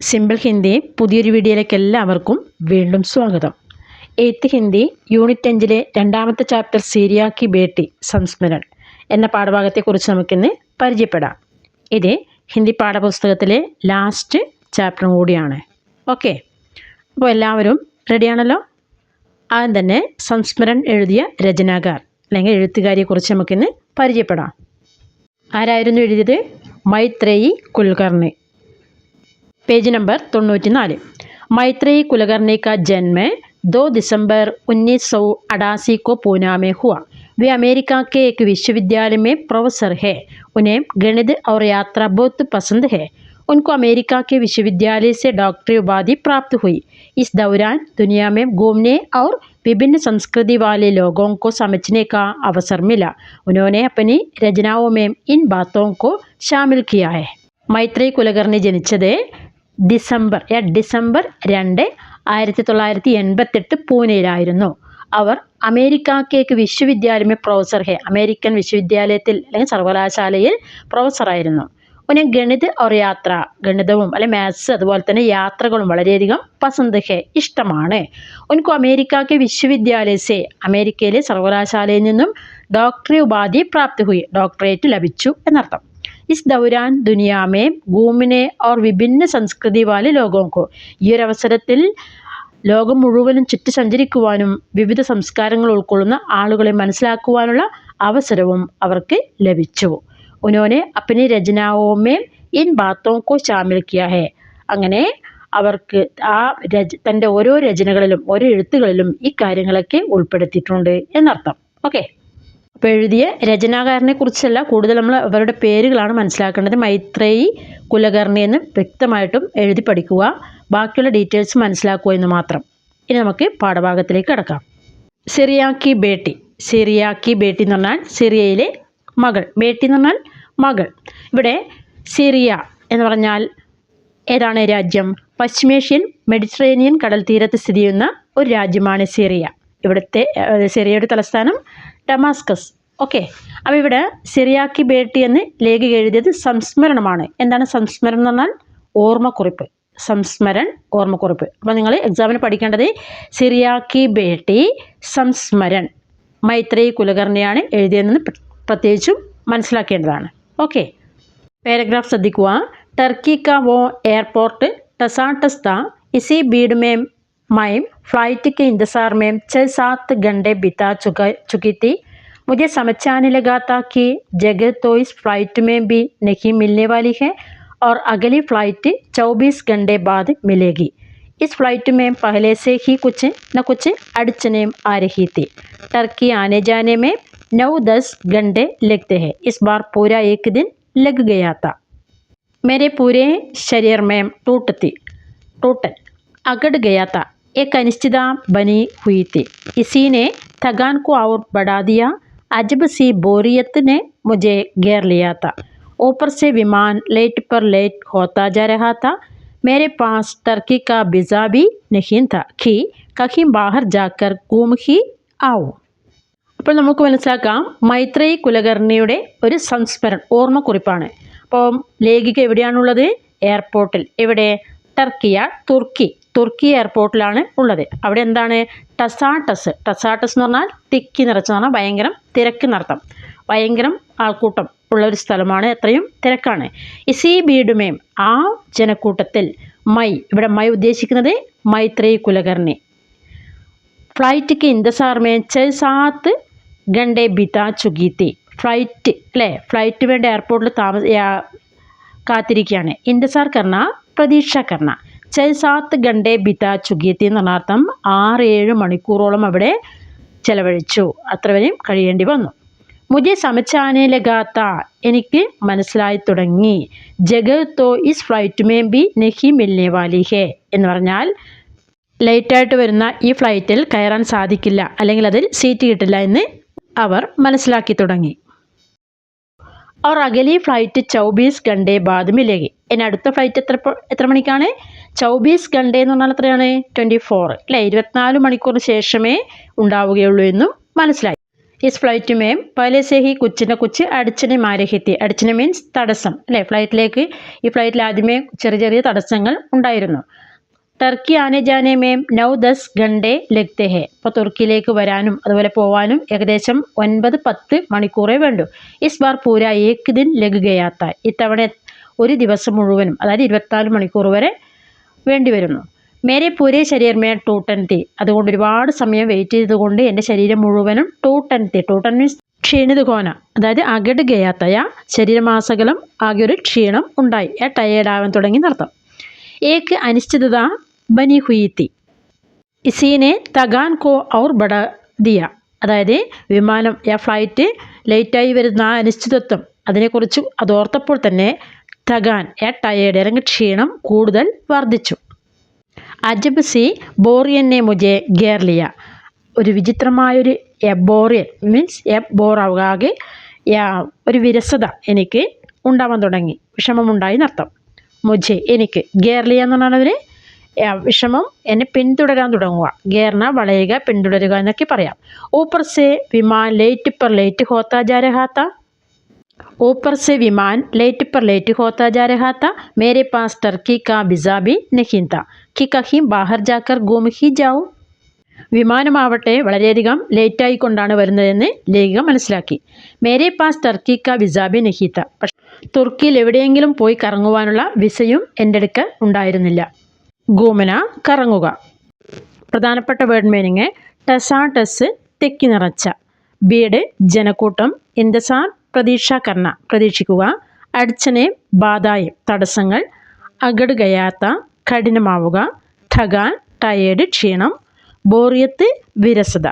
Simple Hindi പുതിയൊരു വീഡിയോയിലേക്ക് എല്ലാവർക്കും വീണ്ടും സ്വാഗതം. എയ്ത്ത് ഹിന്ദി യൂണിറ്റ് അഞ്ചിലെ രണ്ടാമത്തെ ചാപ്റ്റർ സീരിയാക്കി ബേട്ടി സംസ്മരൺ എന്ന പാഠഭാഗത്തെക്കുറിച്ച് നമുക്കിന്ന് പരിചയപ്പെടാം. ഇത് ഹിന്ദി പാഠപുസ്തകത്തിലെ ലാസ്റ്റ് ചാപ്റ്ററും കൂടിയാണ്. ഓക്കെ അപ്പോൾ എല്ലാവരും റെഡിയാണല്ലോ ആദ്യം തന്നെ സംസ്മരൺ എഴുതിയ രചനാകാർ അല്ലെങ്കിൽ എഴുത്തുകാരിയെക്കുറിച്ച് നമുക്കിന്ന് പരിചയപ്പെടാം. ആരായിരുന്നു എഴുതിയത്? മൈത്രേയി കുൽക്കർണി पेज नंबर തൊണ്ണൂറ്റി നാല് मैत्रेयी कुलकर्णी का जन्म 2 दिसंबर उन्नीस सौ अड़ासी को पूना में हुआ वे अमेरिका के एक विश्वविद्यालय में प्रोफेसर है उन्हें गणित और यात्रा बहुत पसंद है उनको अमेरिका के विश्वविद्यालय से डॉक्टरी उपाधि प्राप्त हुई इस दौरान दुनिया में घूमने और विभिन्न संस्कृति वाले लोगों को समझने का अवसर मिला उन्होंने अपनी रचनाओं में इन बातों को शामिल किया है മൈത്രേയി കുലകർണി ജനിച്ചത് ഡിസംബർ ഡിസംബർ രണ്ട് ആയിരത്തി തൊള്ളായിരത്തി എൺപത്തെട്ട് പൂനെയിലായിരുന്നു. അവർ അമേരിക്കക്കേക്ക് വിശ്വവിദ്യാലയ പ്രൊഫസർ ഹെ അമേരിക്കൻ വിശ്വവിദ്യാലയത്തിൽ അല്ലെങ്കിൽ സർവകലാശാലയിൽ പ്രൊഫസറായിരുന്നു പിന്നെ ഗണിത ഓർ യാത്ര ഗണിതവും അല്ലെ മാത്സ് അതുപോലെ തന്നെ യാത്രകളും വളരെയധികം പസന്ത് ഹെ ഇഷ്ടമാണ്. ഉनको അമേരിക്കക്ക് വിശ്വവിദ്യാലയസെ അമേരിക്കയിലെ സർവകലാശാലയിൽ നിന്നും ഡോക്ടറി ഉപാധി പ്രാപ്തി ഹുയി ഡോക്ടറേറ്റ് ലഭിച്ചു എന്നർത്ഥം. इस ദൗരാൻ ദുനിയാമേ ഭൂമിനെ ഓർ വിഭിന്ന സംസ്കൃതി വാലെ ലോകോക്കോ ഈ ഒരു അവസരത്തിൽ ലോകം മുഴുവനും ചുറ്റി സഞ്ചരിക്കുവാനും വിവിധ സംസ്കാരങ്ങൾ ഉൾക്കൊള്ളുന്ന ആളുകളെ മനസ്സിലാക്കുവാനുള്ള അവസരവും അവർക്ക് ലഭിച്ചു. ഉനോനെ അപ്പനി രചനാവോമേം ഇൻ ബാത്തോക്കോ ശാമിൽ കിയ ഹേ. അങ്ങനെ അവർക്ക് ആ രച തന്റെ ഓരോ രചനകളിലും ഓരോ എഴുത്തുകളിലും ഈ കാര്യങ്ങളൊക്കെ ഉൾപ്പെടുത്തിയിട്ടുണ്ട് എന്നർത്ഥം. ഓക്കെ. അപ്പോൾ എഴുതിയ രചനാകാരനെ കുറിച്ചല്ല കൂടുതൽ നമ്മൾ അവരുടെ പേരുകളാണ് മനസ്സിലാക്കേണ്ടത്. മൈത്രേയി കുലകർണി എന്ന് വ്യക്തമായിട്ടും എഴുതി പഠിക്കുക. ബാക്കിയുള്ള ഡീറ്റെയിൽസ് മനസ്സിലാക്കുക എന്ന് മാത്രം. ഇനി നമുക്ക് പാഠഭാഗത്തിലേക്ക് കിടക്കാം. സിറിയാക്കി ബേട്ടി. സിറിയാക്കി ബേട്ടി എന്ന് പറഞ്ഞാൽ സിറിയയിലെ മകൾ. ബേട്ടി എന്ന് പറഞ്ഞാൽ മകൾ. ഇവിടെ സിറിയ എന്ന് പറഞ്ഞാൽ ഏതാണ് രാജ്യം? പശ്ചിമേഷ്യൻ മെഡിറ്ററേനിയൻ കടൽ തീരത്ത് സ്ഥിതി ചെയ്യുന്ന ഒരു രാജ്യമാണ് സിറിയ. ഇവിടുത്തെ സിറിയയുടെ തലസ്ഥാനം ഡമാസ്കസ്. ഓക്കെ. അപ്പം ഇവിടെ സിറിയാക്കി ബേട്ടി എന്ന് ലേഖ എഴുതിയത് സംസ്മരണമാണ്. എന്താണ് സംസ്മരണം എന്ന് പറഞ്ഞാൽ? ഓർമ്മക്കുറിപ്പ്. സംസ്മരൺ ഓർമ്മക്കുറിപ്പ്. അപ്പോൾ നിങ്ങൾ എക്സാമിന് പഠിക്കേണ്ടത് സിറിയാക്കി ബേട്ടി സംസ്മരൺ. മൈത്രേ കുലകർണിയാണ് എഴുതിയതെന്ന് പ്രത്യേകിച്ചും മനസ്സിലാക്കേണ്ടതാണ്. ഓക്കെ. പാരഗ്രാഫ് ശ്രദ്ധിക്കുക. ടർക്കി കാവോ എയർപോർട്ട് ടസാട്ടസ്ത ഇസി ബീഡ്മേം में मैं फ़्लाइट के इंतज़ार में छः सात घंटे बिता चुका चुकी थी मुझे समझ आने लगा था कि जगह तो इस फ़्लाइट में भी नहीं मिलने वाली है और अगली फ़्लाइट 24 घंटे बाद मिलेगी इस फ़्लाइट में पहले से ही कुछ न कुछ अड़चने आ रही थी टर्की आने जाने में नौ दस घंटे लगते हैं इस बार पूरा एक दिन लग गया था मेरे पूरे शरीर में टूट थी टूटन अगड़ गया था एक अनिश्चितता बनी हुई थी इसी ने थकान को और बढ़ा दिया अजब सी बोरियत ने मुझे घेर लिया था ऊपर से विमान लेट पर लेट होता जा रहा था मेरे पास टर्की का वीज़ा भी नहीं था कि कहीं बाहर जाकर घूम ही ആവും അപ്പോൾ നമുക്ക് മനസ്സിലാക്കാം മൈത്രേയി കുലകർണിയുടെ ഒരു സംസ്മരൺ ഓർമ്മക്കുറിപ്പാണ് അപ്പം ലേഖിക എവിടെയാണുള്ളത് എയർപോർട്ടിൽ എവിടെ ടർക്കിയ തുർക്കി തുർക്കി എയർപോർട്ടിലാണ് ഉള്ളത്. അവിടെ എന്താണ്? ടസാട്ടസ്. ടസാട്ടസ് എന്ന് പറഞ്ഞാൽ തിക്കി നിറച്ചെന്ന് പറഞ്ഞാൽ ഭയങ്കരം തിരക്ക് നടത്തം. ഭയങ്കരം ആൾക്കൂട്ടം ഉള്ള ഒരു സ്ഥലമാണ്. എത്രയും തിരക്കാണ്. ഇസി ബീഡുമേം ആ ജനക്കൂട്ടത്തിൽ മൈ ഇവിടെ മൈ ഉദ്ദേശിക്കുന്നത് മൈത്രേയി കുലകർണി. ഫ്ലൈറ്റ്ക്ക് ഇന്തസാർമേ ചെസാത്ത് ഗണ്ടേ ബിത ചുഗീത്തി. ഫ്ലൈറ്റ് അല്ലേ? ഫ്ലൈറ്റ് വേണ്ട എയർപോർട്ടിൽ താമസ കാത്തിരിക്കുകയാണ്. ഇന്ദസാർ കർണ പ്രതീക്ഷ കർണ. ചൈ സാത്ത് ഗണ്ടേ ബിത ചുഗീത്തി എന്ന് പറഞ്ഞ അർത്ഥം ആറ് ഏഴ് മണിക്കൂറോളം അവിടെ ചെലവഴിച്ചു. അത്ര വരെയും കഴിയേണ്ടി വന്നു. മുജെ സമച്ചാനെ ലഗാത്ത എനിക്ക് മനസ്സിലായി തുടങ്ങി. ജഗത്തോ ഇസ് ഫ്ലൈറ്റ് മേ ബി നെഹി മിൽനെ വാലി ഹേ എന്ന് പറഞ്ഞാൽ ലേറ്റായിട്ട് വരുന്ന ഈ ഫ്ലൈറ്റിൽ കയറാൻ സാധിക്കില്ല അല്ലെങ്കിൽ അതിൽ സീറ്റ് കിട്ടില്ല എന്ന് അവർ മനസ്സിലാക്കി തുടങ്ങി. അവർ അകലി ഫ്ലൈറ്റ് ചൗബീസ് ഗണ്ടേ ബാദ് മിലേകി ഇനി അടുത്ത ഫ്ലൈറ്റ് എത്ര എത്ര മണിക്കാണ്? ചൗബീസ് ഘണ്ടേ എന്ന് പറഞ്ഞാൽ എത്രയാണ്? ട്വന്റി ഫോർ അല്ലേ? ഇരുപത്തിനാല് മണിക്കൂർ ശേഷമേ ഉണ്ടാവുകയുള്ളൂ എന്നും മനസ്സിലായി. Is flight ma'am പലസേഹി കുച്ചിനെ Cooch അടിച്ചനെ മാരഹിത്തി അടിച്ചനെ means തടസ്സം. അല്ലേ? ഫ്ലൈറ്റിലേക്ക് ഈ ഫ്ലൈറ്റിൽ ആദ്യമേ ചെറിയ ചെറിയ തടസ്സങ്ങൾ ഉണ്ടായിരുന്നു. ടർക്കി ആനെ ജാനെ മേം നൗ ദസ് ഗണ്ടേ ലഗ്തെ ഹെ ഇപ്പോൾ തുർക്കിയിലേക്ക് വരാനും അതുപോലെ പോവാനും ഏകദേശം ഒൻപത് പത്ത് മണിക്കൂറേ വേണ്ടു. ഇസ് ബാർ പൂര ഏക് ദിൻ ലഗുകയാത്ത ഇത്തവണ ഒരു ദിവസം മുഴുവനും അതായത് ഇരുപത്തിനാല് മണിക്കൂർ വരെ വേണ്ടി വരുന്നു മേരെ പൂരെ ശരീരമേ ടൂട്ടൻ തീ. അതുകൊണ്ട് ഒരുപാട് സമയം വെയിറ്റ് ചെയ്തുകൊണ്ട് എന്റെ ശരീരം മുഴുവനും ടൂട്ടൻ തീ. ടൂട്ടൻ മീൻസ് ക്ഷീണിത് കോന അതായത് അകട് ഗയാത്തയ ശരീരമാസകലം ആകെ ഒരു ക്ഷീണം ഉണ്ടായി. ആ ടയേർഡാവാൻ തുടങ്ങി നടത്തും ഏക്ക് അനിശ്ചിതത ബനി ഹുയിത്തി ഇസീനെ തഗാൻ കോ ഔർ ബട ദിയ. അതായത് വിമാനം ആ ഫ്ലൈറ്റ് ലേറ്റായി വരുന്ന ആ അനിശ്ചിതത്വം. അതിനെക്കുറിച്ച് അതോർത്തപ്പോൾ തന്നെ തഗാൻ എ ടയേഡ് അല്ലെങ്കിൽ ക്ഷീണം കൂടുതൽ വർദ്ധിച്ചു. അജബ് സി. ബോറിയനെ മുജെ ഗേർലിയ. ഒരു വിചിത്രമായൊരു എബോറിയൻ മീൻസ് എ ബോറാവുക ആകെ ഒരു വിരസത എനിക്ക് ഉണ്ടാവാൻ തുടങ്ങി. വിഷമമുണ്ടായി നർത്തം മുജെ എനിക്ക് ഗേർലിയ എന്ന് പറഞ്ഞാൽ വിഷമം എന്നെ പിന്തുടരാൻ തുടങ്ങുക. ഗേർണ വളയുക പിന്തുടരുക എന്നൊക്കെ പറയാം. ഊപ്പർ സേ വിമാൻ ലേറ്റ് പർ ലേറ്റ് ഹോത്താ ജാ രഹാത്ത ऊपर से विमान लेट पर लेट होता जा रहा था मेरे पास टर्की का वीज़ा भी नहीं था कि कहीं बाहर जाकर घूम ही जाऊँ വിമാനമാവട്ടെ വളരെയധികം ലേറ്റായിക്കൊണ്ടാണ് വരുന്നതെന്ന് ലേഖിക മനസ്സിലാക്കി മേരെ പാസ് ടർക്കി ക വിസാബി നഹീത്ത പക്ഷേ തുർക്കിയിൽ എവിടെയെങ്കിലും പോയി കറങ്ങുവാനുള്ള വിസയും എൻ്റെ അടുക്കൽ ഉണ്ടായിരുന്നില്ല ഗൂമന കറങ്ങുക പ്രധാനപ്പെട്ട വേർഡ് മീനിങ് ടെസാ ടെസ് തെക്കി നിറച്ച ബീഡ് ജനക്കൂട്ടം ഇന്തസാർ പ്രതീക്ഷ കർണ പ്രതീക്ഷിക്കുക അടിച്ചനെ ബാധായം തടസ്സങ്ങൾ അകട് ഗയാത്ത കഠിനമാവുക ഠഗാൻ ടയേർഡ് ക്ഷീണം बोरियत विरसदा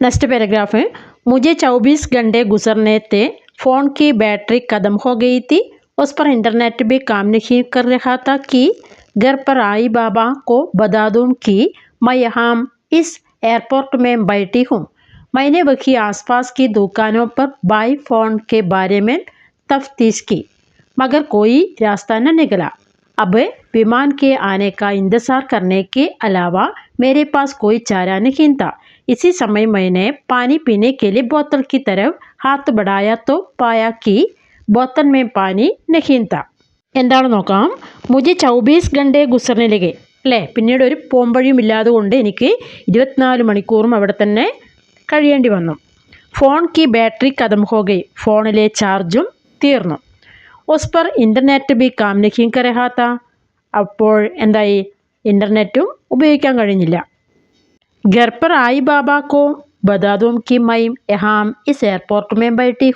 नेक्स्ट पैराग्राफ है मुझे 24 घंटे गुजरने थे फ़ोन की बैटरी ख़त्म हो गई थी उस पर इंटरनेट भी काम नहीं कर रहा था कि घर पर आई बाबा को बता दूँ कि मैं यहाँ इस एयरपोर्ट में बैठी हूँ मैंने वही आसपास की दुकानों पर बाई फ़ोन के बारे में तफ्तीश की मगर कोई रास्ता न निकला अब विमान के आने का इंतज़ार करने के अलावा मेरे पास कोई चारा नहीं था इसी समय मैंने पानी पीने के लिए बोतल की तरफ हाथ बढ़ाया तो पाया कि बोतल में पानी नहीं था എന്താണ് നോക്കാം മുജി ചൗബീസ് ഗണ്ടേ ഗുസറിനിലേക്ക് അല്ലേ പിന്നീട് ഒരു പോംവഴിയും ഇല്ലാതെ കൊണ്ട് എനിക്ക് ഇരുപത്തിനാല് മണിക്കൂറും അവിടെ തന്നെ കഴിയേണ്ടി വന്നു. ഫോൺ കി ബാറ്ററി കഥം ഹോ ഗയി ഫോണിലെ ചാർജും തീർന്നു. ഒസ്പർ ഇന്റർനെറ്റ് ബി കാം നഹീം കരഹാത്ത. അപ്പോൾ എന്തായി? ഇന്റർനെറ്റും ഉപയോഗിക്കാൻ കഴിഞ്ഞില്ല. ഗർപ്പർ ആയി ബാബാക്കോ ബദാദും കി മൈം എഹാം ഇസ് എയർപോർട്ട് മേം ബൈട്ടി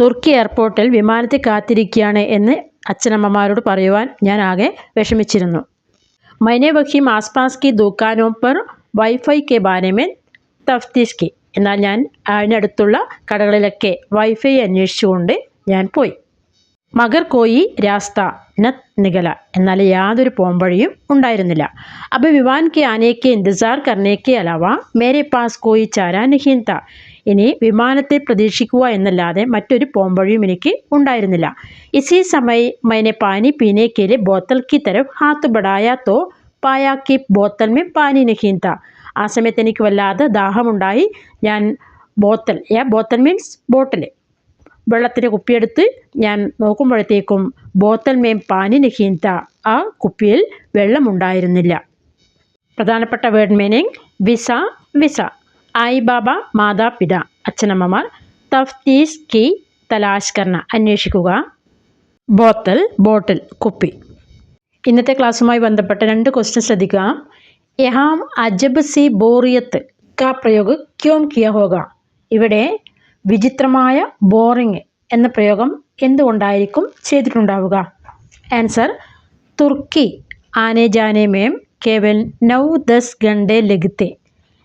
തുർക്കി എയർപോർട്ടിൽ വിമാനത്തിൽ കാത്തിരിക്കുകയാണ് എന്ന് അച്ഛനമ്മമാരോട് പറയുവാൻ ഞാൻ ആകെ വിഷമിച്ചിരുന്നു. മൈനെ വഹീം ആസ്പാസ് കി ദുക്കാനോ പർ വൈഫൈ കെ ബാരമേ തഫ്തീഷ് കി എന്നാൽ ഞാൻ അതിനടുത്തുള്ള കടകളിലൊക്കെ വൈഫൈ അന്വേഷിച്ചുകൊണ്ട് ഞാൻ പോയി. മകർ കോയി രാസ്ത നത് നികല എന്നാൽ യാതൊരു പോംവഴിയും ഉണ്ടായിരുന്നില്ല. അപ്പോൾ വിവാൻ കെ ആനേക്ക് ഇന്തസാർ കർണേക്ക് അലാവ മേരെ പാസ് കോയി ചാരാ താ. ഇനി വിമാനത്തെ പ്രതീക്ഷിക്കുക എന്നല്ലാതെ മറ്റൊരു പോംവഴിയും എനിക്ക് ഉണ്ടായിരുന്നില്ല. ഇസി സമയ മൈനെ പാനി പീനെ കെ ബോത്തൽ കി തരഫ് ഹാത്ത് ബടായ തോ പായാ കി ബോത്തൽ മേ പാനി നഹീൻ ആ സമയത്ത് എനിക്ക് വല്ലാതെ ദാഹമുണ്ടായി. ഞാൻ ബോത്തൽ ഏ ബോത്തൽ മീൻസ് ബോട്ടിൽ വെള്ളത്തിന്റെ കുപ്പിയെടുത്ത് ഞാൻ നോക്കുമ്പോഴത്തേക്കും ബോത്തൽ മേം പാനി നഹീൻത ആ കുപ്പിയിൽ വെള്ളമുണ്ടായിരുന്നില്ല. പ്രധാനപ്പെട്ട വേർഡ് മീനിങ് വിസ വിസ. ആയി ബാബ മാതാപിത അച്ഛനമ്മമാർ തഫ്തീസ് കി തലാഷ് കർണ അന്വേഷിക്കുക. ബോത്തൽ ബോട്ടിൽ കുപ്പി. ഇന്നത്തെ ക്ലാസ്സുമായി ബന്ധപ്പെട്ട രണ്ട് ക്വസ്റ്റ്യൻ ശ്രദ്ധിക്കുക യഹാം അജബ് സി ബോറിയത്ത് കാ പ്രയോഗ ക്യോം കിയ ഹോഗ ഇവിടെ വിചിത്രമായ ബോറിങ് എന്ന പ്രയോഗം എന്തുകൊണ്ടായിരിക്കും ചെയ്തിട്ടുണ്ടാവുക ആൻസർ തുർക്കി ആനെ ജാനെ മേം കേവൽ നൗ ദസ് घंटे लगते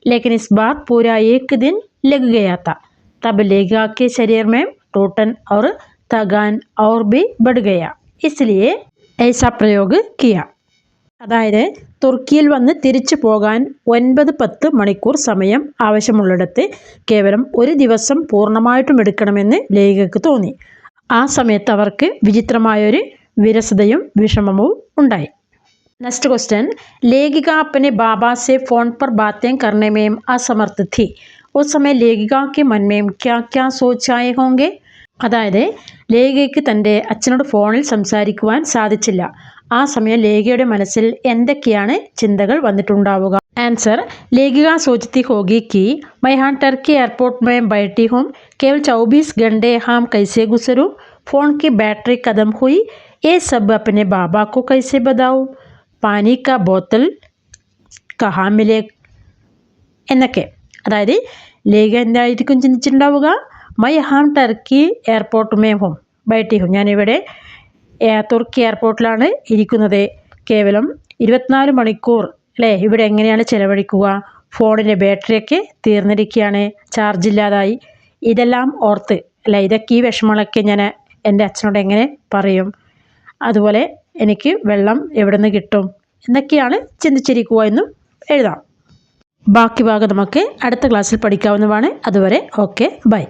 लेकिन इस बार पूरा एक दिन लग गया था तब लेगा के शरीर में टूटन और थकान और भी बढ़ गया इसलिए ऐसा प्रयोग किया അതായത് തുർക്കിയിൽ വന്ന് തിരിച്ചു പോകാൻ ഒൻപത് പത്ത് മണിക്കൂർ സമയം ആവശ്യമുള്ളിടത്ത് കേവലം ഒരു ദിവസം പൂർണ്ണമായിട്ടും എടുക്കണമെന്ന് ലേഖകർക്ക് തോന്നി ആ സമയത്ത് അവർക്ക് വിചിത്രമായൊരു വിരസതയും വിഷമവും ഉണ്ടായി നെക്സ്റ്റ് ക്വസ്റ്റ്യൻ ലേഖിക അപ്പനെ ബാബ സെ ഫോൺ पर बातें करने में असमर्थ थी उस समय लेखिका के मन में क्या क्या सोच आए होंगे അതായത് ലേഖയ്ക്ക് തൻ്റെ അച്ഛനോട് ഫോണിൽ സംസാരിക്കുവാൻ സാധിച്ചില്ല ആ സമയം ലേഖയുടെ മനസ്സിൽ എന്തൊക്കെയാണ് ചിന്തകൾ വന്നിട്ടുണ്ടാവുക ആൻസർ ലേഖിക सोचती होगी कि मैं यहाँ टर्की एयरपोर्ट में बैठी हूँ केवल 24 घंटे हम कैसे गुजरूँ फ़ोन की बैटरी खत्म हुई ये सब अपने बाबा को कैसे बताऊँ पानी का बोतल कहाँ मिले എന്നൊക്കെ അതായത് ലേഖ എന്തായിരിക്കും ചിന്തിച്ചിട്ടുണ്ടാവുക മൈ ഹാം ടർക്കി എയർപോർട്ട് മേ ഹോം ബൈട്ടി ഹോം ഞാനിവിടെ എ- തുർക്കി എയർപോർട്ടിലാണ് ഇരിക്കുന്നത്. കേവലം ഇരുപത്തിനാല് മണിക്കൂർ അല്ലേ? ഇവിടെ എങ്ങനെയാണ് ചിലവഴിക്കുക? ഫോണിന്റെ ബാറ്ററിയൊക്കെ തീർന്നിരിക്കുകയാണ്. ചാർജ് ഇല്ലാതായി. ഇതെല്ലാം ഓർത്ത് അല്ല? ഇതൊക്കെ ഈ വിഷമങ്ങളൊക്കെ ഞാൻ എന്റെ അച്ഛനോട് എങ്ങനെ പറയും? അതുപോലെ എനിക്ക് വെള്ളം എവിടെ നിന്ന് കിട്ടും? എന്നൊക്കെയാണ് ചിന്തിച്ചിരിക്കുക എന്നും എഴുതാം. ബാക്കി ഭാഗം നമുക്ക് അടുത്ത ക്ലാസ്സിൽ പഠിക്കാവുന്നതാണ്. അതുവരെ ഓക്കെ ബൈ.